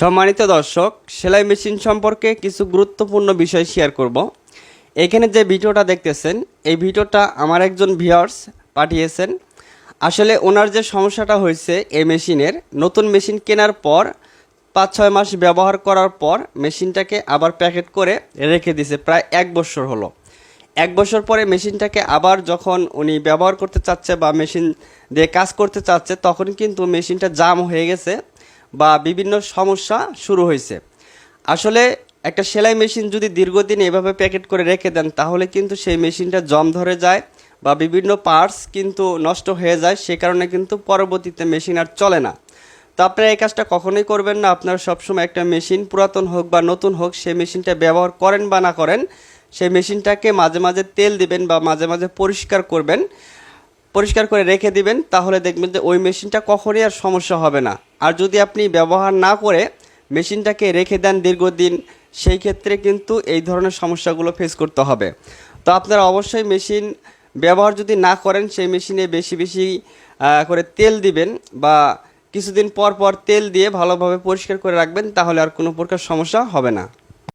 সম্মানিত দর্শক, সেলাই মেশিন সম্পর্কে কিছু গুরুত্বপূর্ণ বিষয় শেয়ার করব। এখানে যে ভিডিওটা দেখতেছেন, এই ভিডিওটা আমার একজন ভিউয়ার্স পাঠিয়েছেন। আসলে ওনার যে সমস্যাটা হয়েছে এই মেশিনের, নতুন মেশিন কেনার পর পাঁচ ছয় মাস ব্যবহার করার পর মেশিনটাকে আবার প্যাকেট করে রেখে দিছে প্রায় এক বছর হলো। এক বছর পরে মেশিনটাকে আবার যখন উনি ব্যবহার করতে চাচ্ছে বা মেশিন দিয়ে কাজ করতে চাচ্ছে, তখন কিন্তু মেশিনটা জাম হয়ে গেছে। বা বিভিন্ন সমস্যা শুরু হয়েছে। আসলে একটা সেলাই মেশিন যদি দীর্ঘদিন এভাবে প্যাকেট করে রেখে দেন, তাহলে কিন্তু সেই মেশিনটা জম ধরে যায় বা বিভিন্ন পার্টস কিন্তু নষ্ট হয়ে যায়, সে কারণে কিন্তু পরবর্তীতে মেশিন আর চলে না। তো আপনারা এই কাজটা কখনোই করবেন না, আপনারা সবসময় একটা মেশিন, পুরাতন হোক বা নতুন হোক, সেই মেশিনটা ব্যবহার করেন বা না করেন, সেই মেশিনটাকে মাঝে মাঝে তেল দিবেন বা মাঝে মাঝে পরিষ্কার করবেন, পরিষ্কার করে রেখে দিবেন, তাহলে দেখবেন যে ওই মেশিনটা কখনই আর সমস্যা হবে না। আর যদি আপনি ব্যবহার না করে মেশিনটাকে রেখে দেন দীর্ঘদিন, সেই ক্ষেত্রে কিন্তু এই ধরনের সমস্যাগুলো ফেস করতে হবে। তো আপনারা অবশ্যই মেশিন ব্যবহার যদি না করেন, সেই মেশিনে বেশি বেশি করে তেল দিবেন বা কিছুদিন পর পর তেল দিয়ে ভালোভাবে পরিষ্কার করে রাখবেন, তাহলে আর কোনো প্রকার সমস্যা হবে না।